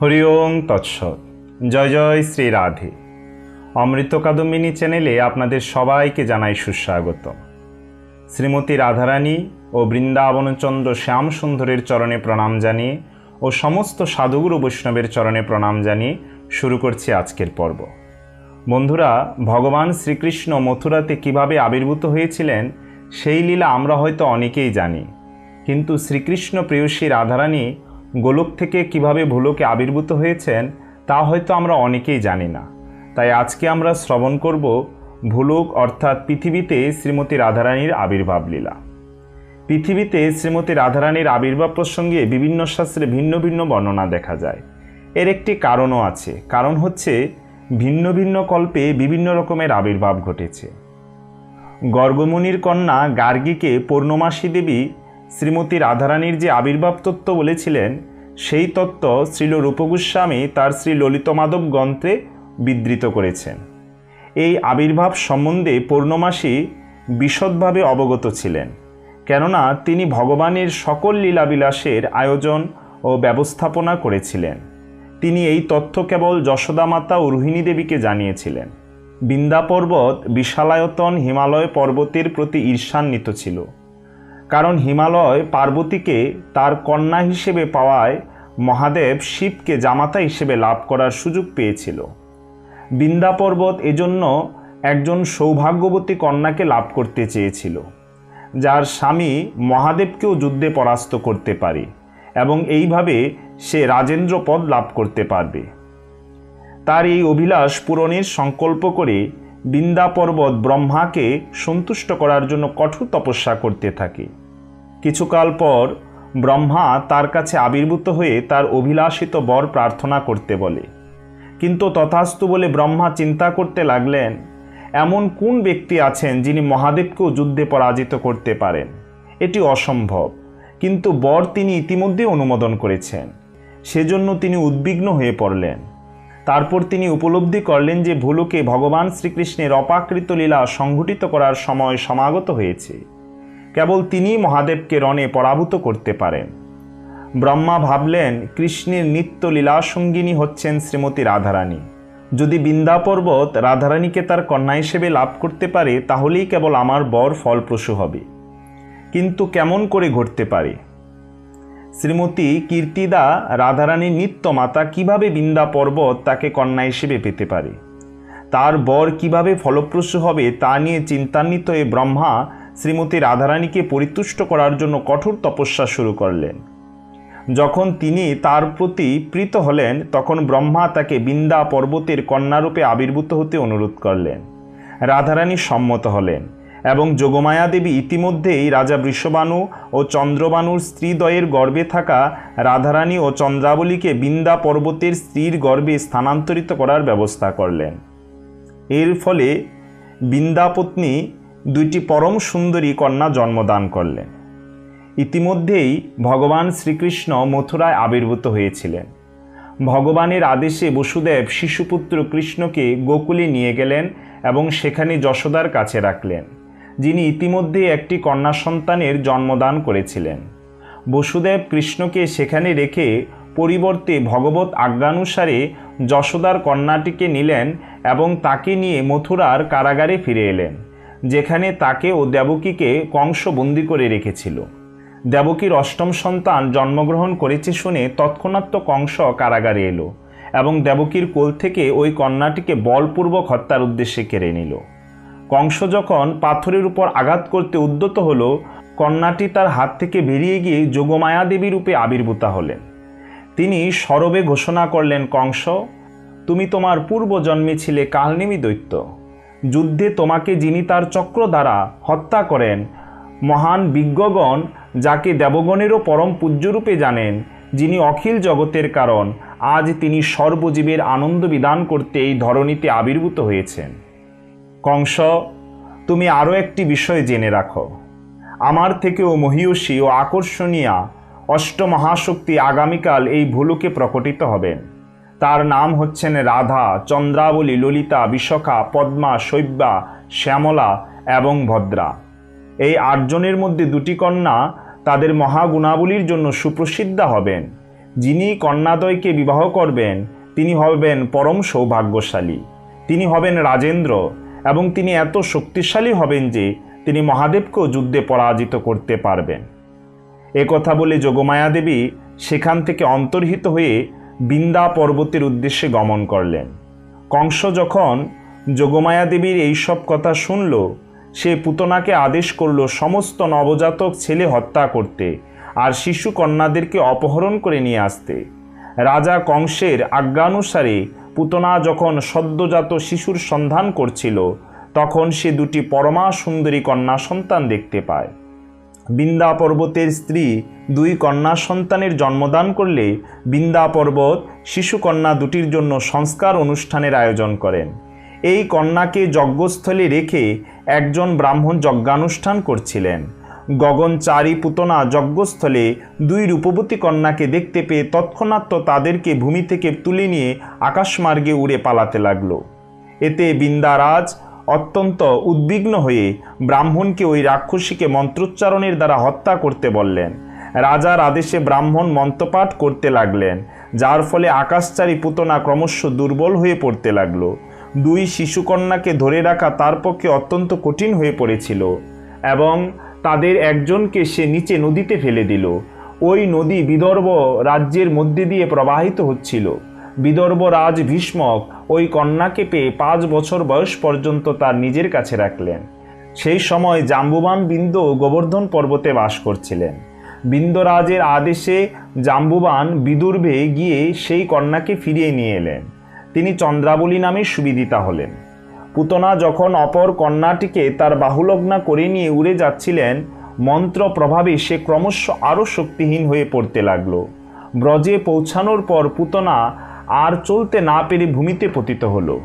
হরি ওং তৎসৎ। জয় জয় শ্রী রাধে। অমৃত কাদম্বিনী চ্যানেলে আপনাদের সবাইকে জানাই সুস্বাগত শ্রীমতী রাধারানী ও বৃন্দাবনচন্দ্র শ্যাম সুন্দরের চরণে প্রণাম জানিয়ে ও সমস্ত সাধুগুরু বৈষ্ণবের চরণে প্রণাম জানিয়ে শুরু করছি আজকের পর্ব। বন্ধুরা, ভগবান শ্রীকৃষ্ণ মথুরাতে কীভাবে আবির্ভূত হয়েছিলেন, সেই লীলা আমরা হয়তো অনেকেই জানি। কিন্তু শ্রীকৃষ্ণ প্রেয়সী রাধারানী গোলক থেকে কীভাবে ভুলোকে আবির্ভূত হয়েছেন, তা হয়তো আমরা অনেকেই জানি না। তাই আজকে আমরা শ্রবণ করব ভুলোক অর্থাৎ পৃথিবীতে শ্রীমতী রাধারানীর আবির্ভাব লীলা। পৃথিবীতে শ্রীমতী রাধারানীর আবির্ভাব প্রসঙ্গে বিভিন্ন শাস্ত্রে ভিন্ন ভিন্ন বর্ণনা দেখা যায়। এর একটি কারণও আছে। কারণ হচ্ছে, ভিন্ন ভিন্ন কল্পে বিভিন্ন রকমের আবির্ভাব ঘটেছে। গর্গমুনির কন্যা গার্গীকে পূর্ণমাসী দেবী শ্রীমতী রাধারানীর যে আবির্ভাব তত্ত্ব বলেছিলেন, সেই তত্ত্ব শ্রীল রূপগোস্বামী তার শ্রী ললিত মাধব গ্রন্থে বিধৃত করেছেন। এই আবির্ভাব সম্বন্ধে পূর্ণমাসী বিশদভাবে অবগত ছিলেন, কেননা তিনি ভগবানের সকল লীলাবিলাসের আয়োজন ও ব্যবস্থাপনা করেছিলেন। তিনি এই তথ্য কেবল যশোদামাতা ও রোহিণী দেবীকে জানিয়েছিলেন। বৃন্দা পর্বত বিশালায়তন হিমালয় পর্বতের প্রতি ঈর্ষান্বিত ছিল। কারণ হিমালয় পার্বতীকে তার কন্যা হিসেবে পাওয়ায় মহাদেব শিবকে জামাতা হিসেবে লাভ করার সুযোগ পেয়েছিল। বৃন্দা পর্বত এজন্য একজন সৌভাগ্যবতী কন্যাকে লাভ করতে চেয়েছিল, যার স্বামী মহাদেবকেও যুদ্ধে পরাস্ত করতে পারে এবং এইভাবে সে রাজেন্দ্র পদ লাভ করতে পারবে। তার এই অভিলাষ পূরণের সংকল্প করে বৃন্দা পর্বত ব্রহ্মাকে সন্তুষ্ট করার জন্য কঠোর তপস্যা করতে থাকে। কিছুকাল পর ব্রহ্মা তার কাছে আবির্ভূত হয়ে তার অভিলাষিত বর প্রার্থনা করতে বলে। কিন্তু তথাস্তু বলে ব্রহ্মা চিন্তা করতে লাগলেন, এমন কোন ব্যক্তি আছেন যিনি মহাদেবকেও যুদ্ধে পরাজিত করতে পারেন? এটি অসম্ভব। কিন্তু বর তিনি ইতিমধ্যে অনুমোদন করেছেন। সেজন্য তিনি উদ্বিগ্ন হয়ে পড়লেন। তারপর তিনি উপলব্ধি করলেন যে ভুলুকে ভগবান শ্রীকৃষ্ণের অপাকৃত লীলা সংঘটিত করার সময় সমাগত হয়েছে। কেবল তিনিই মহাদেবকে রণে পরাভূত করতে পারেন। ব্রহ্মা ভাবলেন, কৃষ্ণের নিত্য লীলাসঙ্গিনী হচ্ছেন শ্রীমতী রাধারানী। যদি বৃন্দা পর্বত রাধারানীকে তার কন্যা হিসেবে লাভ করতে পারে, তাহলেই কেবল আমার বর ফলপ্রসূ হবে। কিন্তু কেমন করে ঘটতে পারে? শ্রীমতী কীর্তিদা রাধারানীর নিত্য মাতা কীভাবে বৃন্দা পর্বত তাকে কন্যা হিসেবে পেতে পারে? তার বর কীভাবে ফলপ্রসূ হবে তা নিয়ে চিন্তান্বিত হয়ে ব্রহ্মা শ্রীমতী রাধারানীকে পরিতুষ্ট করার জন্য কঠোর তপস্যা শুরু করলেন। যখন তিনি তার প্রতি প্রীত হলেন, তখন ব্রহ্মা তাকে বৃন্দা পর্বতের কন্যারূপে আবির্ভূত হতে অনুরোধ করলেন। রাধারানী সম্মত হলেন এবং যোগমায়া দেবী ইতিমধ্যেই রাজা বৃষবানু ও চন্দ্রবানুর স্ত্রীদ্বয়ের গর্বে থাকা রাধারানী ও চন্দ্রাবলীকে বৃন্দা পর্বতের স্ত্রীর গর্ভে স্থানান্তরিত করার ব্যবস্থা করলেন। এর ফলে বৃন্দাপত্নী দুইটি পরম সুন্দরী কন্যা জন্মদান করলেন। ইতিমধ্যেই ভগবান শ্রীকৃষ্ণ মথুরায় আবির্ভূত হয়েছিলেন। ভগবানের আদেশে বসুদেব শিশুপুত্র কৃষ্ণকে গোকুলে নিয়ে গেলেন এবং সেখানে যশোদার কাছে রাখলেন, যিনি ইতিমধ্যে একটি কন্যা সন্তানের জন্মদান করেছিলেন। বসুদেব কৃষ্ণকে সেখানে রেখে পরিবর্তে ভগবত আজ্ঞানুসারে যশোদার কন্যাটিকে নিলেন এবং তাকে নিয়ে মথুরার কারাগারে ফিরে এলেন। যেখানে তাকে ও দেবকীকে কংস বন্দি করে রেখেছিল। দেবকীর অষ্টম সন্তান জন্মগ্রহণ করেছে শুনে তৎক্ষণাৎ কংস কারাগারে এলো এবং দেবকীর কোল থেকে ওই কন্যাটিকে বলপূর্বক হত্যার উদ্দেশ্যে কেড়ে নিল। কংস যখন পাথরের উপর আঘাত করতে উদ্যত হলো, কন্যাটি তার হাত থেকে বেরিয়ে গিয়ে যোগমায়া দেবী রূপে আবির্ভূতা হলেন। তিনি সরবে ঘোষণা করলেন, কংস, তুমি তোমার পূর্ব পূর্বজন্মে ছিলে কালনেমী দৈত্য। যুদ্ধে তোমাকে যিনি তার চক্র দ্বারা হত্যা করেন, মহান বিজ্ঞগণ যাকে দেবগণেরও পরম পূজ্যরূপে জানেন, যিনি অখিল জগতের কারণ, আজ তিনি সর্বজীবের আনন্দ বিধান করতে এই ধরনীতে আবির্ভূত হয়েছেন। কংস, তুমি আরও একটি বিষয় জেনে রাখো। আমার থেকেও মহিয়সী ও আকর্ষণীয়া অষ্টমহাশক্তি আগামীকাল এই ভুলুকে প্রকটিত হবেন। তার নাম হচ্ছেন রাধা, চন্দ্রাবলী, ললিতা, বিশখা, পদ্মা, শৈব্যা, শ্যামলা এবং ভদ্রা। এই আটজনের মধ্যে দুটি কন্যা তাদের মহাগুণাবলীর জন্য সুপ্রসিদ্ধা হবেন। যিনি কন্যাদয়কে বিবাহ করবেন, তিনি হবেন পরম সৌভাগ্যশালী। তিনি হবেন রাজেন্দ্র এবং তিনি এত শক্তিশালী হবেন যে তিনি মহাদেবকেও যুদ্ধে পরাজিত করতে পারবেন। এ কথা বলে যোগমায়া দেবী সেখান থেকে অন্তর্হিত হয়ে বৃন্দা পর্বতের উদ্দেশ্যে গমন করলেন। কংস যখন যোগমায়া দেবীর এইসব কথা শুনল, সে পুতনাকে আদেশ করল সমস্ত নবজাতক ছেলে হত্যা করতে আর শিশু কন্যাদেরকে অপহরণ করে নিয়ে আসতে। রাজা কংসের আজ্ঞানুসারে পুতনা যখন সদ্যজাত শিশুর সন্ধান করছিল, তখন সে দুটি পরমা সুন্দরী কন্যা সন্তান দেখতে পায়। বিন্দা পর্বতের স্ত্রী দুই কন্যা সন্তানের জন্মদান করলে বিন্দা পর্বত শিশু কন্যা দুটির জন্য সংস্কার অনুষ্ঠানের আয়োজন করেন। এই কন্যাকে যজ্ঞস্থলে রেখে একজন ব্রাহ্মণ যজ্ঞানুষ্ঠান করছিলেন। গগনচারী পুতনা যজ্ঞস্থলে দুই রূপবতী কন্যাকে দেখতে পেয়ে তৎক্ষণাৎ তাদেরকে ভূমি থেকে তুলে নিয়ে আকাশমার্গে উড়ে পালাতে লাগল। এতে বিন্দারাজ অত্যন্ত উদ্বিগ্ন হয়ে ব্রাহ্মণকে ওই রাক্ষসীকে মন্ত্রোচ্চারণের দ্বারা হত্যা করতে বললেন। রাজার আদেশে ব্রাহ্মণ মন্ত্রপাঠ করতে লাগলেন, যার ফলে আকাশচারী পুতনা ক্রমশ দুর্বল হয়ে পড়তে লাগল। দুই শিশুকন্যাকে ধরে রাখা তার পক্ষে অত্যন্ত কঠিন হয়ে পড়েছিল এবং তাদের একজনকে সে নিচে নদীতে ফেলে দিল। ওই নদী বিদর্ভ রাজ্যের মধ্যে দিয়ে প্রবাহিত হচ্ছিল। বিদর্ভ রাজ ভীষ্মক ওই কন্যাকে পেয়ে পাঁচ বছর বয়স পর্যন্ত তার নিজের কাছে রাখলেন। সেই সময় জাম্বুবান বিন্দ গোবর্ধন পর্বতে বাস করছিলেন। বিন্দরাজের আদেশে জাম্বুবান বিদুর্ভে গিয়ে সেই কন্যাকে ফিরিয়ে নিয়ে এলেন। তিনি চন্দ্রাবলী নামে সুবিদিতা হলেন। পুতনা যখন অপর কন্যাটিকে তার বাহুলগ্না করে নিয়ে উড়ে যাচ্ছিলেন, মন্ত্র প্রভাবে সে ক্রমশ আরও শক্তিহীন হয়ে পড়তে লাগল। ব্রজে পৌঁছানোর পর পুতনা আর চলতে না পেরে ভূমিতে পতিত হলো।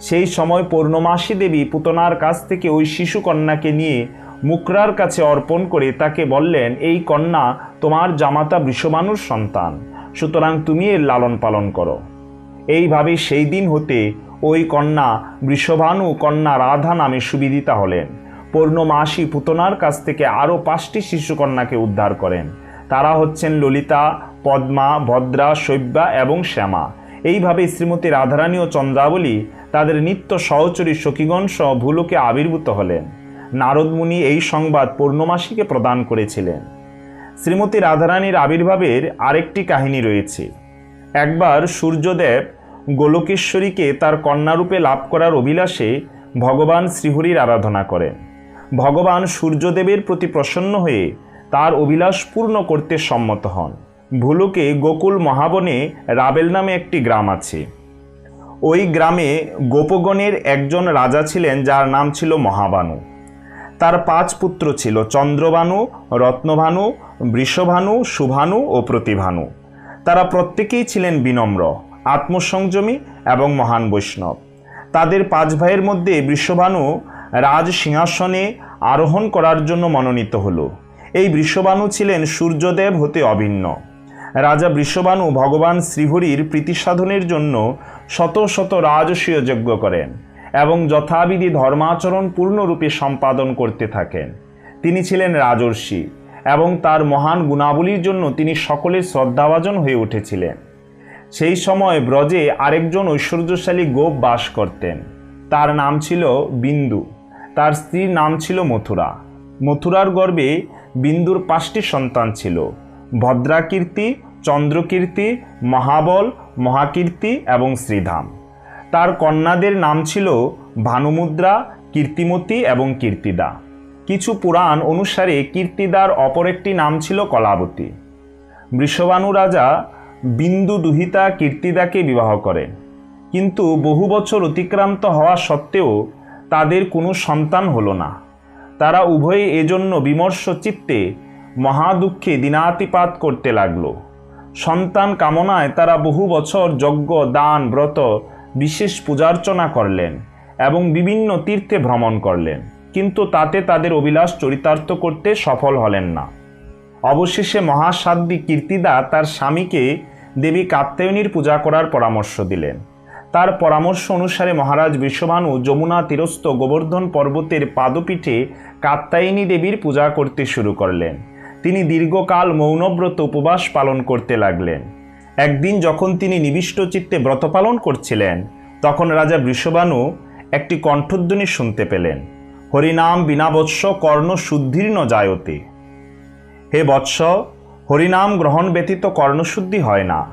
সেই সময় পূর্ণমাসী দেবী পুতনার কাছ থেকে ওই শিশু কন্যাকে নিয়ে মুকরার কাছে অর্পণ করে তাকে বললেন, এই কন্যা তোমার জামাতা বৃষবানুর সন্তান, সুতরাং তুমি এর লালন পালন করো। এইভাবে সেই দিন হতে ওই কন্যা বৃষভানু কন্যা রাধা নামে সুবিদিতা হলেন। পূর্ণমাসী পুতনার কাছ থেকে আরও পাঁচটি শিশুকন্যাকে উদ্ধার করেন। তারা হচ্ছেন ললিতা, পদ্মা, ভদ্রা, শৈব্যা এবং শ্যামা। এইভাবে শ্রীমতী রাধারানী ও চন্দ্রাবলী তাদের নিত্য সহচরী সখীগণ সহ ভুলোকে আবির্ভূত হলেন। নারদমুনি এই সংবাদ পূর্ণমাসীকে প্রদান করেছিলেন। শ্রীমতী রাধারানীর আবির্ভাবের আরেকটি কাহিনী রয়েছে। একবার সূর্যদেব গোলকেশ্বরীকে তার কন্যারূপে লাভ করার অভিলাষে ভগবান শ্রীহরির আরাধনা করেন। ভগবান সূর্যদেবের প্রতি প্রসন্ন হয়ে তার অভিলাষ পূর্ণ করতে সম্মত হন। ভুলুকে গোকুল মহাবনে রাবেল নামে একটি গ্রাম আছে। ওই গ্রামে গোপগণের একজন রাজা ছিলেন যার নাম ছিল মহাবানু। তার পাঁচ পুত্র ছিল চন্দ্রবানু রত্নভানু বৃষভানু, সুভানু ও প্রতিভানু। তারা প্রত্যেকেই ছিলেন বিনম্র, আত্মসংযমী এবং মহান বৈষ্ণব। তাদের পাঁচ ভাইয়ের মধ্যে বৃষভানু রাজ সিংহাসনে আরোহণ করার জন্য মনোনীত হলো। এই বৃষবানু ছিলেন সূর্যদেব হতে অভিন্ন। রাজা বৃষবানু ভগবান শ্রীহরির প্রীতি সাধনের জন্য শত শত রাজসীয় যজ্ঞ করেন এবং যথাবিধি ধর্মাচরণ পূর্ণরূপে সম্পাদন করতে থাকেন। তিনি ছিলেন রাজর্ষি এবং তার মহান গুণাবলীর জন্য তিনি সকলের শ্রদ্ধাভাজন হয়ে উঠেছিলেন। সেই সময় ব্রজে আরেকজন ঐশ্বর্যশালী গোপ বাস করতেন। তার নাম ছিল বিন্দু। তার স্ত্রীর নাম ছিল মথুরা। মথুরার গর্ভে বিন্দুর পাঁচটি সন্তান ছিল। ভদ্রাকীর্তি, চন্দ্রকীর্তি, মহাবল, মহাকীর্তি এবং শ্রীধাম। তার কন্যাদের নাম ছিল ভানুমুদ্রা, কীর্তিমতী এবং কীর্তিদা। কিছু পুরাণ অনুসারে কীর্তিদার অপর একটি নাম ছিল কলাবতী। বৃষবানু রাজা বিন্দু দুহিতা কীর্তিদাকে বিবাহ করেন। কিন্তু বহু বছর অতিক্রান্ত হওয়া সত্ত্বেও তাদের কোনো সন্তান হলো না। তারা উভয়ে এজন্য বিমর্ষ চিত্তে মহাদুঃখে দিনাতিপাত করতে লাগল। সন্তান কামনায় তারা বহু বছর যজ্ঞ, দান, ব্রত, বিশেষ পূজার্চনা করলেন এবং বিভিন্ন তীর্থে ভ্রমণ করলেন। কিন্তু তাতে তাদের অভিলাষ চরিতার্থ করতে সফল হলেন না। অবশেষে মহাসাধ্বী কীর্তিদা তার স্বামীকে দেবী কাত্যায়নীর পূজা করার পরামর্শ দিলেন। তার পরামর্শ অনুসারে মহারাজ বিশ্বভানু যমুনা তীরস্থ গোবর্ধন পর্বতের পাদপীঠে কাত্যায়নী দেবীর পূজা করতে শুরু করলেন। তিনি দীর্ঘকাল মৌনব্রত উপবাস পালন করতে লাগলেন। একদিন যখন তিনি নিবিষ্ট চিত্তে ব্রত পালন করছিলেন, তখন রাজা বৃষবানু একটি কণ্ঠধ্বনি শুনতে পেলেন। হরিনাম বিনা বৎস কর্ণ শুদ্ধির্ণ জায়তে। হে বৎস, হরিনাম গ্রহণ ব্যতীত কর্ণশুদ্ধি হয় না।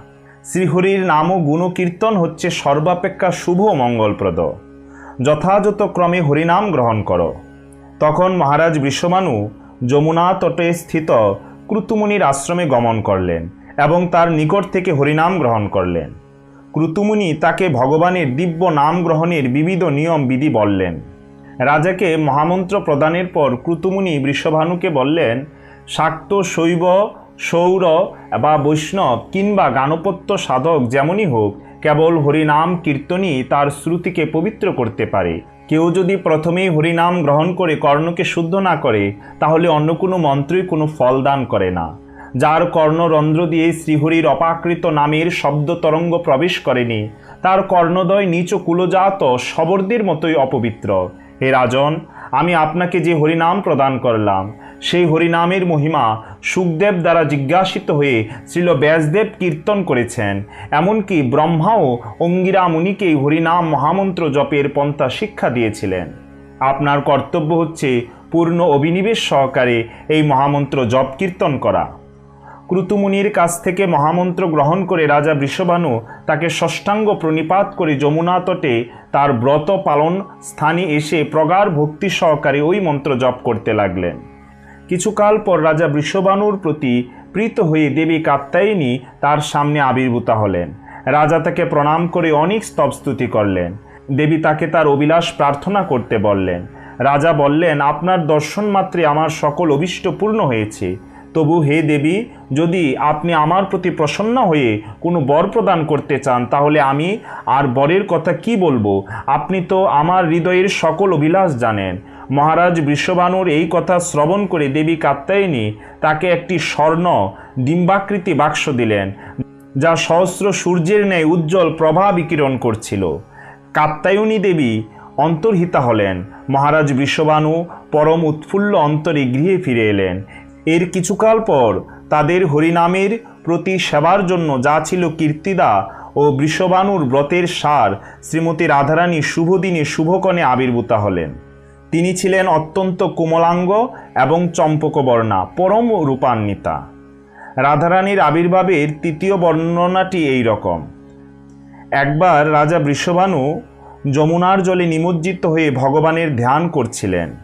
শ্রীহরির নাম ও গুণকীর্তন হচ্ছে সর্বাপেক্ষা শুভ মঙ্গলপ্রদ। যথাযথ ক্রমে হরিনাম গ্রহণ করো। তখন মহারাজ বৃষমানু যমুনা তটে স্থিত ক্রুতুমুনির আশ্রমে গমন করলেন এবং তার নিকট থেকে হরিনাম গ্রহণ করলেন। ক্রুতুমুনি তাকে ভগবানের দিব্য নাম গ্রহণের বিবিধ নিয়ম বিধি বললেন। রাজাকে মহামন্ত্র প্রদানের পর ক্রুতুমুনি বৃষভানুকে বললেন, শাক্ত শৈব, সৌর বা বৈষ্ণব কিংবা গানপত্য সাধক যেমনই হোক, কেবল হরিনাম কীর্তনই তার শ্রুতিকে পবিত্র করতে পারে। কেউ যদি প্রথমেই হরিনাম গ্রহণ করে কর্ণকে শুদ্ধ না করে, তাহলে অন্য কোনো মন্ত্রই কোনো ফল দান করে না। যার কর্ণরন্ধ্র দিয়ে শ্রীহরির অপাকৃত নামের শব্দ তরঙ্গ প্রবেশ করেনি, তার কর্ণদয় নিচ কুলজাত শবরদের মতোই অপবিত্র। হে রাজন, আমি আপনাকে যে হরিনাম প্রদান করলাম সেই হরিনামের মহিমা সুখদেব দ্বারা জিজ্ঞাসিত হয়ে শ্রীল ব্যাসদেব কীর্তন করেছেন। এমনকি ব্রহ্মাও অঙ্গিরা মুনিকে হরিনাম মহামন্ত্র জপের পন্থা শিক্ষা দিয়েছিলেন। আপনার কর্তব্য হচ্ছে পূর্ণ অভিনিবেশ সহকারে এই মহামন্ত্র জপ কীর্তন করা। ক্রুতুমুনির কাছ থেকে মহামন্ত্র গ্রহণ করে রাজা বৃষভানু তাকে ষষ্ঠাঙ্গ প্রণিপাত করে যমুনা তটে তার ব্রত পালন স্থানে এসে প্রগাঢ় ভক্তি সহকারে ওই মন্ত্র জপ করতে লাগলেন। কিছুকাল পর রাজা বৃষভানুর প্রতি প্রীত হয়ে দেবী কাত্যায়নী তার সামনে আবির্ভূতা হলেন। রাজা তাকে প্রণাম করে অনেক স্তবস্তুতি করলেন। দেবী তাকে তার অভিলাষ প্রার্থনা করতে বললেন। রাজা বললেন, আপনার দর্শন মাত্রে আমার সকল অভিষ্ট পূর্ণ হয়েছে। তবু হে দেবী, যদি আপনি আমার প্রতি প্রসন্ন হয়ে কোনো বর প্রদান করতে চান, তাহলে আমি আর বরের কথা কি বলব? আপনি তো আমার হৃদয়ের সকল অভিলাষ জানেন। মহারাজ বিশ্ববানুর এই কথা শ্রবণ করে দেবী কাত্যায়নী তাকে একটি স্বর্ণ ডিম্বাকৃতি বাক্স দিলেন, যা সহস্র সূর্যের ন্যায় উজ্জ্বল প্রভা বিকিরণ করছিল। কাত্যায়নী দেবী অন্তর্হিতা হলেন। মহারাজ বিশ্ববানু পরম উৎফুল্ল অন্তরে গৃহে ফিরে এলেন। এর কিছুকাল পর তাদের হরিনামের প্রতি সেবার জন্য যা ছিল কীর্তিদা ও বৃষবানুর ব্রতের সার শ্রীমতী রাধারানী শুভদিনে শুভকণে আবির্ভূতা হলেন। তিনি ছিলেন অত্যন্ত কোমলাঙ্গ এবং চম্পকবর্ণা, পরম রূপান্বিতা। রাধারানীর আবির্ভাবের তৃতীয় বর্ণনাটি এই রকম। একবার রাজা বৃষভানু যমুনার জলে নিমজ্জিত হয়ে ভগবানের ধ্যান করছিলেন।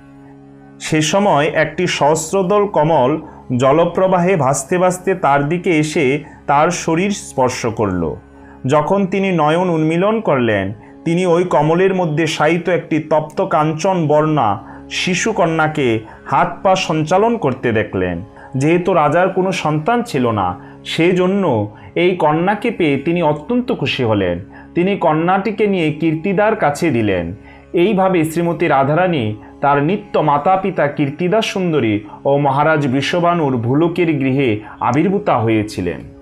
সে সময় একটি সহস্রদল কমল জলপ্রবাহে ভাসতে ভাসতে তার দিকে এসে তার শরীর স্পর্শ করল। যখন তিনি নয়ন উন্মিলন করলেন তিনি ওই কমলের মধ্যে শায়িত একটি তপ্ত কাঞ্চন বর্ণা শিশুকন্যাকে হাত পা সঞ্চালন করতে দেখলেন। যেহেতু রাজার কোনো সন্তান ছিল না, সেজন্য এই কন্যাকে পেয়ে তিনি অত্যন্ত খুশি হলেন। তিনি কন্যাটিকে নিয়ে কীর্তিদার কাছে দিলেন। এইভাবে শ্রীমতী রাধারানী তার নিত্য মাতা পিতা কীর্তিদা সুন্দরী ও মহারাজ বিশ্ববানুর ভুলকের গৃহে আবির্ভূতা হয়েছিলেন।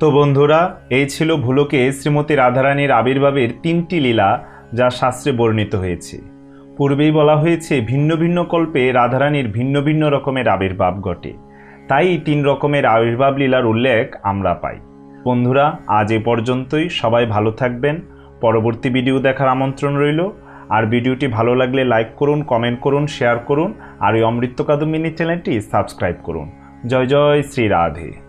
তো বন্ধুরা, এই ছিল ভুলোকে শ্রীমতী রাধারানীর আবির্ভাবের তিনটি লীলা যা শাস্ত্রে বর্ণিত হয়েছে। পূর্বেই বলা হয়েছে, ভিন্ন ভিন্ন কল্পে রাধারানীর ভিন্ন ভিন্ন রকমের আবির্ভাব ঘটে। তাই তিন রকমের আবির্ভাব লীলার উল্লেখ আমরা পাই। বন্ধুরা, আজ এ পর্যন্তই। সবাই ভালো থাকবেন। পরবর্তী ভিডিও দেখার আমন্ত্রণ রইল। আর ভিডিওটি ভালো লাগলে লাইক করুন, কমেন্ট করুন, শেয়ার করুন। আর এই অমৃত কাদম্বিনী চ্যানেলটি সাবস্ক্রাইব করুন। জয় জয়, শ্রী রাধে।